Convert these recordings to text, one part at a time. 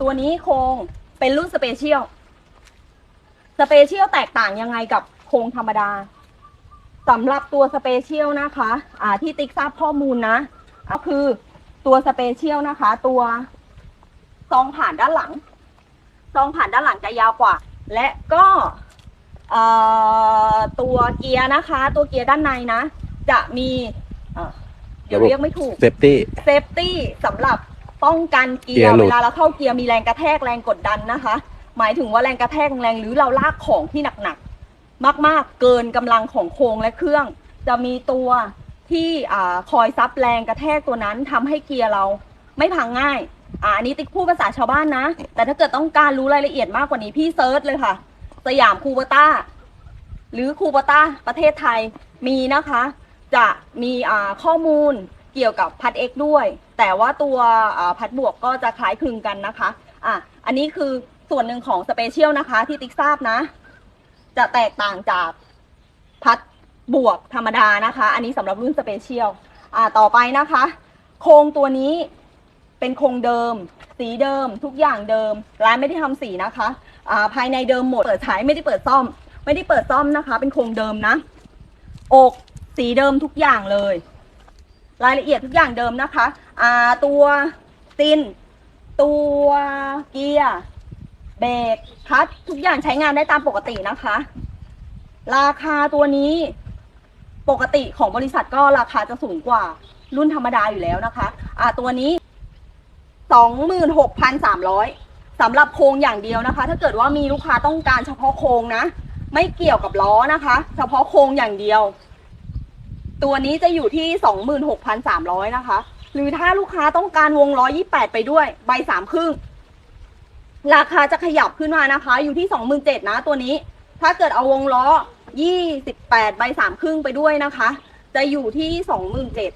ตัวนี้โครงเป็นรุ่นสเปเชียล สเปเชียลแตกต่างยังไงกับโครงธรรมดาสำหรับตัวสเปเชียลนะคะ อ่า ที่ติ๊กทราบข้อมูลนะ ก็คือตัวสเปเชียลนะคะ ตัวซองผ่านด้านหลัง ซองผ่านด้านหลังจะยาวกว่า และก็เอ่อตัวเกียร์นะคะ ตัวเกียร์ด้านในนะ จะมีเอ่อเดี๋ยวเรียกไม่ถูกเซฟตี้เซฟตี้สำหรับ ป้องกันเกียร์เวลาเราเข้าเกียร์มีแรงกระแทกแรงกดดันนะคะ หมายถึงว่าแรงกระแทกแรงหรือเราลากของที่หนักๆมากๆ เกินกำลังของโครงและเครื่อง จะมีตัวที่คอยซับแรงกระแทกตัวนั้นทำให้เกียร์เราไม่พังง่ายอ่าอันนี้ติ๊กพูดภาษาชาวบ้านนะ แต่ถ้าเกิดต้องการรู้รายละเอียดมากกว่านี้พี่เซิร์ชเลยค่ะ สยามคูเบต้า หรือคูเบต้าประเทศไทยมีนะคะ จะมีข้อมูล เกี่ยวกับพัด X ด้วย แต่ว่าตัวพัดบวกก็จะคล้ายคลึงกันนะคะอะอันนี้คือส่วนหนึ่งของสเปเชียลนะคะ ที่ติ๊กทราบนะ จะแตกต่างจากพัดบวกธรรมดานะคะ อันนี้สำหรับรุ่นสเปเชียลอ่าต่อไปนะคะ โครงตัวนี้เป็นโครงเดิม สีเดิม ทุกอย่างเดิม ร้านไม่ได้ทำสีนะคะอ่าภายในเดิมหมดเปิดใช้ไม่ได้เปิดซ่อม ไม่ได้เปิดซ่อมนะคะ เป็นโครงเดิมนะ อกสีเดิมทุกอย่างเลย รายละเอียดทุกอย่างเดิมนะคะอ่าตัวติน ตัวเกียร์เบรกคลัตช์ทุกอย่างใช้งานได้ตามปกตินะคะ ราคาตัวนี้ปกติของบริษัทก็ราคาจะสูงกว่ารุ่นธรรมดาอยู่แล้วนะคะอ่าตัวนี้สองหมื่นหกพันสามร้อยสำหรับโครงอย่างเดียวนะคะ ถ้าเกิดว่ามีลูกค้าต้องการเฉพาะโครงนะ ไม่เกี่ยวกับล้อนะคะ เฉพาะโครงอย่างเดียว ตัวนี้จะอยู่ที่สองหมื่นหกพันสามร้อยนะคะ หรือถ้าลูกค้าต้องการวงล้อยี่แปดไปด้วย ใบสามครึ่ง ราคาจะขยับขึ้นมานะคะ อยู่ที่สองหมื่นเจ็ดนะตัวนี้ ถ้าเกิดเอาวงล้อยี่สิบแปดใบสามครึ่งไปด้วยนะคะ จะอยู่ที่สองหมื่นเจ็ด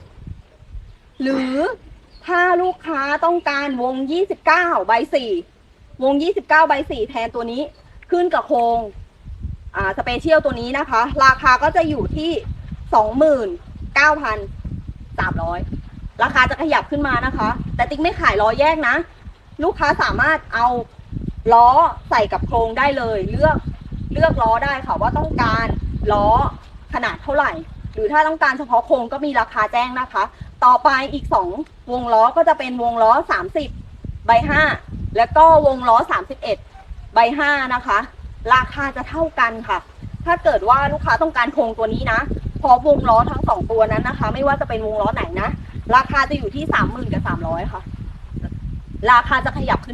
หรือถ้าลูกค้าต้องการวงยี่สิบเก้าใบสี่วงยี่สิบเก้าใบสี่แทนตัวนี้ ขึ้นกับโครงอ่าสเปเชียลตัวนี้นะคะ ราคาก็จะอยู่ที่ สองหมื่นเก้าพันสามร้อยราคาจะขยับขึ้นมานะคะ แต่ติ๊กไม่ขายล้อแยกนะ ลูกค้าสามารถเอาล้อใส่กับโครงได้เลย เลือกเลือกล้อได้ค่ะว่าต้องการล้อขนาดเท่าไหร่ หรือถ้าต้องการเฉพาะโครงก็มีราคาแจ้งนะคะ ต่อไปอีกสองวงล้อก็จะเป็นวงล้อสามสิบใบห้าแล้วก็วงล้อสามสิบเอ็ดใบห้านะคะ ราคาจะเท่ากันค่ะ ถ้าเกิดว่าลูกค้าต้องการโครงตัวนี้นะ พอวงล้อทั้งสองตัวนั้นนะคะ ไม่ว่าจะเป็นวงล้อไหนนะ ราคาจะอยู่ที่สามหมื่นกับสามร้อยค่ะ ราคาจะขยับขึ้น